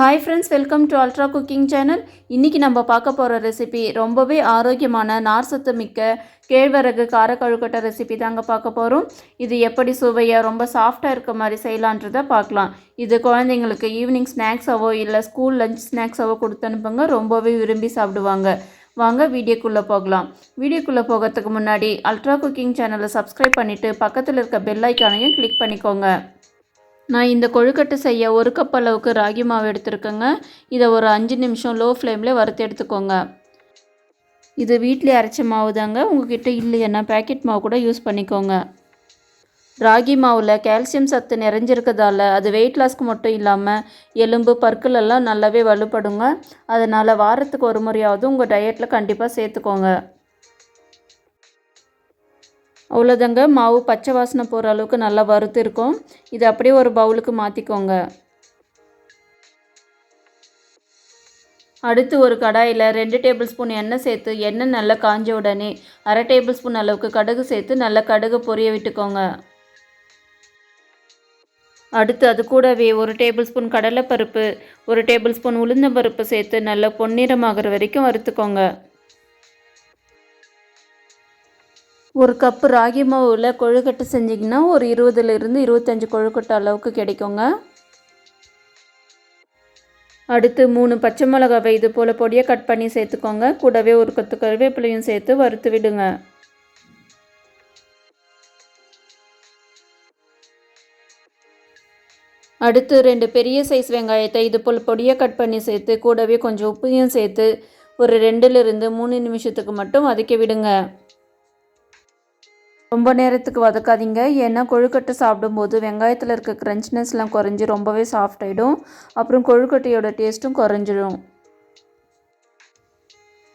Hi friends welcome to ultra cooking channel இன்றைக்கி நம்ம பார்க்க போகிற ரெசிபி ரொம்பவே ஆரோக்கியமான நார் சத்து மிக்க கேழ்வரகு காரக்கழுக்கட்டை ரெசிபி தாங்க பார்க்க போகிறோம் இது எப்படி சுவையாக ரொம்ப சாஃப்டாக இருக்க மாதிரி செய்யலான்றதை பார்க்கலாம். இது குழந்தைங்களுக்கு ஈவினிங் ஸ்நாக்ஸாவோ இல்லை ஸ்கூல் லஞ்ச் ஸ்நாக்ஸாவோ கொடுத்து அனுப்புங்க. ரொம்பவே விரும்பி சாப்பிடுவாங்க. வாங்க வீடியோக்குள்ளே போகலாம். வீடியோக்குள்ளே போகிறதுக்கு முன்னாடி அல்ட்ரா குக்கிங் சேனலை சப்ஸ்கிரைப் பண்ணிவிட்டு பக்கத்தில் இருக்க பெல் ஐக்கானையும் கிளிக் பண்ணிக்கோங்க. நான் இந்த கொழுக்கட்டை செய்ய ஒரு கப் அளவுக்கு ராகி மாவு எடுத்துருக்கேங்க. இதை ஒரு அஞ்சு நிமிஷம் லோ ஃப்ளேமில் வறுத்து எடுத்துக்கோங்க. இது வீட்டிலே அரைச்ச மாவு தாங்க உங்ககிட்ட இல்லைன்னா பேக்கெட் மாவு கூட யூஸ் பண்ணிக்கோங்க. ராகி மாவில் கால்சியம் சத்து நிறைஞ்சிருக்கிறதால அது வெயிட் லாஸ்க்கு மட்டும் இல்லாமல் எலும்பு பற்களெல்லாம் நல்லாவே வலுப்படுங்க. அதனால் வாரத்துக்கு ஒரு முறையாவது உங்கள் டயட்டில் கண்டிப்பாக சேர்த்துக்கோங்க. அவ்வளோதாங்க மாவு பச்சை வாசனை போகிற அளவுக்கு நல்லா வறுத்து இருக்கும். இது அப்படியே ஒரு பவுலுக்கு மாற்றிக்கோங்க அடுத்து ஒரு கடாயில் ரெண்டு டேபிள் ஸ்பூன் எண்ணெய் சேர்த்து எண்ணெய் நல்லா காஞ்ச உடனே அரை டேபிள் ஸ்பூன் அளவுக்கு கடுகு சேர்த்து நல்லா கடுகு பொரிய விட்டுக்கோங்க. அடுத்து அது கூடவே ஒரு டேபிள் ஸ்பூன் கடலைப்பருப்பு ஒரு டேபிள் ஸ்பூன் உளுந்தம்பருப்பு சேர்த்து நல்லா பொன்னிறமாகிற வரைக்கும் வறுத்துக்கோங்க. ஒரு கப்பு ராகி மாவில் கொழுக்கட்டை செஞ்சிங்கன்னா ஒரு இருபதுலேருந்து இருபத்தஞ்சி கொழுக்கட்டை அளவுக்கு கிடைக்குங்க. அடுத்து மூணு பச்சை மிளகாவை இது போல் பொடியை கட் பண்ணி சேர்த்துக்கோங்க. கூடவே ஒரு கொத்து கருவேப்பிலையும் சேர்த்து வறுத்து விடுங்க. அடுத்து ரெண்டு பெரிய சைஸ் வெங்காயத்தை இது போல் பொடியை கட் பண்ணி சேர்த்து கூடவே கொஞ்சம் உப்பையும் சேர்த்து ஒரு ரெண்டுலேருந்து மூணு நிமிஷத்துக்கு மட்டும் வதக்கி விடுங்க. ரொம்ப நேரத்துக்கு வதக்காதீங்க. ஏன்னா கொழுக்கட்டை சாப்பிடும்போது வெங்காயத்தில் இருக்க க்ரன்ச்னஸ்லாம் குறைஞ்சி ரொம்பவே சாஃப்ட் ஆகிடும் அப்புறம் கொழுக்கட்டையோட டேஸ்ட்டும் குறைஞ்சிடும்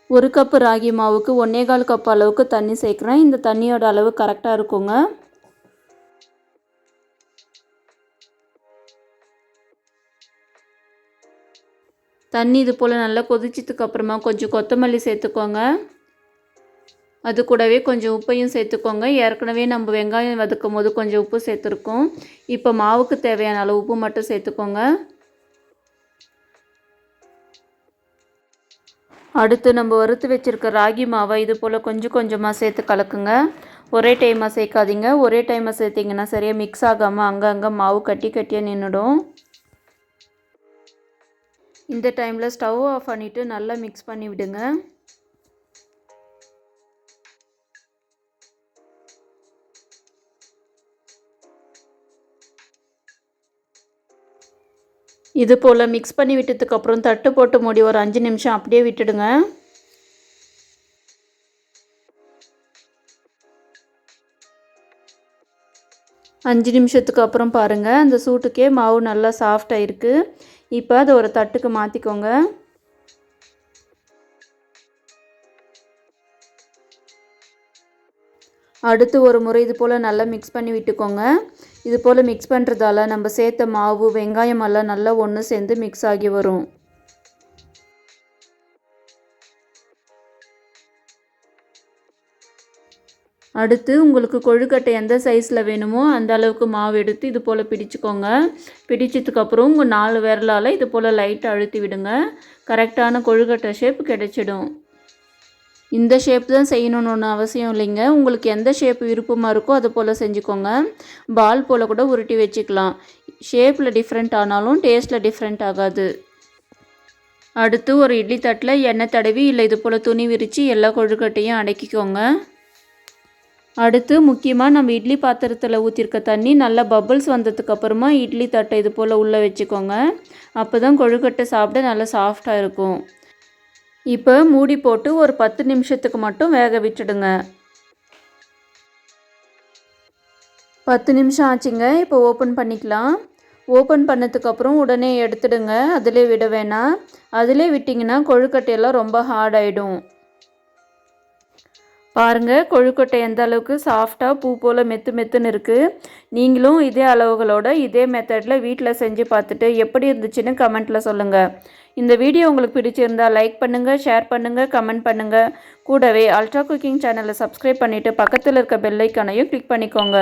ஒரு கப்பு ராகி மாவுக்கு ஒன்றே கால் கப் அளவுக்கு தண்ணி சேர்க்குறேன். இந்த தண்ணியோட அளவு கரெக்டாக இருக்குங்க. தண்ணி இது போல் நல்லா கொதிச்சதுக்கு அப்புறமா கொஞ்சம் கொத்தமல்லி சேர்த்துக்கோங்க. அது கூடவே கொஞ்சம் உப்பையும் சேர்த்துக்கோங்க. ஏற்கனவே நம்ம வெங்காயம் வதக்கும் போது கொஞ்சம் உப்பு சேர்த்துருக்கோம். இப்போ மாவுக்கு தேவையான அளவு உப்பு மட்டும் சேர்த்துக்கோங்க. அடுத்து நம்ம வறுத்து வச்சுருக்க ராகி மாவை இது போல் கொஞ்சம் கொஞ்சமாக சேர்த்து கலக்குங்க. ஒரே டைமாக சேர்க்காதீங்க. ஒரே டைமாக சேர்த்திங்கன்னா சரியாக மிக்ஸ் ஆகாமல் அங்கங்கே மாவு கட்டி கட்டியாக நின்றுடும் இந்த டைமில் ஸ்டவ் ஆஃப் பண்ணிவிட்டு நல்லா மிக்ஸ் பண்ணி விடுங்க. இது போல் மிக்ஸ் பண்ணி விட்டதுக்கப்புறம் தட்டு போட்டு மூடி ஒரு அஞ்சு நிமிஷம் அப்படியே விட்டுடுங்க. அஞ்சு நிமிஷத்துக்கு அப்புறம் பாருங்கள் அந்த சூட்டுக்கே மாவு நல்லா சாஃப்டாக இருக்குது இப்போ அதை ஒரு தட்டுக்கு மாற்றிக்கோங்க அடுத்து ஒரு முறை இது போல் நல்லா மிக்ஸ் பண்ணி விட்டுக்கோங்க. இது போல் மிக்ஸ் பண்ணுறதால நம்ம சேர்த்த மாவு வெங்காயம் எல்லாம் நல்லா ஒன்று சேர்ந்து மிக்ஸ் ஆகி வரும். அடுத்து உங்களுக்கு கொழுக்கட்டை எந்த சைஸில் வேணுமோ அந்த அளவுக்கு மாவு எடுத்து இது போல் பிடிச்சிக்கோங்க. பிடிச்சதுக்கப்புறம் உங்கள் நாலு விரலால் இது போல் லைட்டாக அழுத்தி விடுங்க. கரெக்டான கொழுக்கட்டை ஷேப் கிடைச்சிடும். இந்த ஷேப் தான் செய்யணுன்னு ஒன்று அவசியம் இல்லைங்க. உங்களுக்கு எந்த ஷேப் விருப்பமாக இருக்கோ அது போல் செஞ்சுக்கோங்க. பால் போல் கூட உருட்டி வச்சுக்கலாம். ஷேப்பில் டிஃப்ரெண்ட் ஆனாலும் டேஸ்ட்டில் டிஃப்ரெண்ட் ஆகாது. அடுத்து ஒரு இட்லி தட்டில் எண்ணெய் தடவி இல்லை இது போல் துணி விரித்து எல்லா கொழுக்கட்டையும் அடக்கிக்கோங்க. அடுத்து முக்கியமாக நம்ம இட்லி பாத்திரத்தில் ஊற்றிருக்க தண்ணி நல்லா பபுள்ஸ் வந்ததுக்கப்புறமா இட்லி தட்டை இது போல் உள்ளே வச்சுக்கோங்க. அப்போ தான் கொழுக்கட்டை சாப்பிட நல்லா சாஃப்டாக இருக்கும். இப்போ மூடி போட்டு ஒரு பத்து நிமிஷத்துக்கு மட்டும் வேக விட்டுடுங்க. பத்து நிமிஷம் ஆச்சுங்க இப்போ ஓப்பன் பண்ணிக்கலாம். ஓப்பன் பண்ணதுக்கப்புறம் உடனே எடுத்துடுங்க அதிலே விட வேணாம். அதிலே விட்டிங்கன்னா கொழுக்கட்டையெல்லாம் ரொம்ப ஹார்ட் ஆகிடும் பாருங்கள் கொழுக்கட்டை எந்த அளவுக்கு சாஃப்டாக பூ போல் மெத்து மெத்துன்னு இருக்குது நீங்களும் இதே அளவுகளோட இதே மெத்தடில் வீட்டில் செஞ்சு பார்த்துட்டு எப்படி இருந்துச்சுன்னு கமெண்ட்டில் சொல்லுங்கள் இந்த வீடியோ உங்களுக்கு பிடிச்சிருந்தால் லைக் பண்ணுங்கள் ஷேர் பண்ணுங்கள் கமெண்ட் பண்ணுங்கள் கூடவே அல்ட்ரா குக்கிங் சேனலை சப்ஸ்கிரைப் பண்ணிவிட்டு பக்கத்தில் இருக்க பெல்லைக்கானையும் கிளிக் பண்ணிக்கோங்க.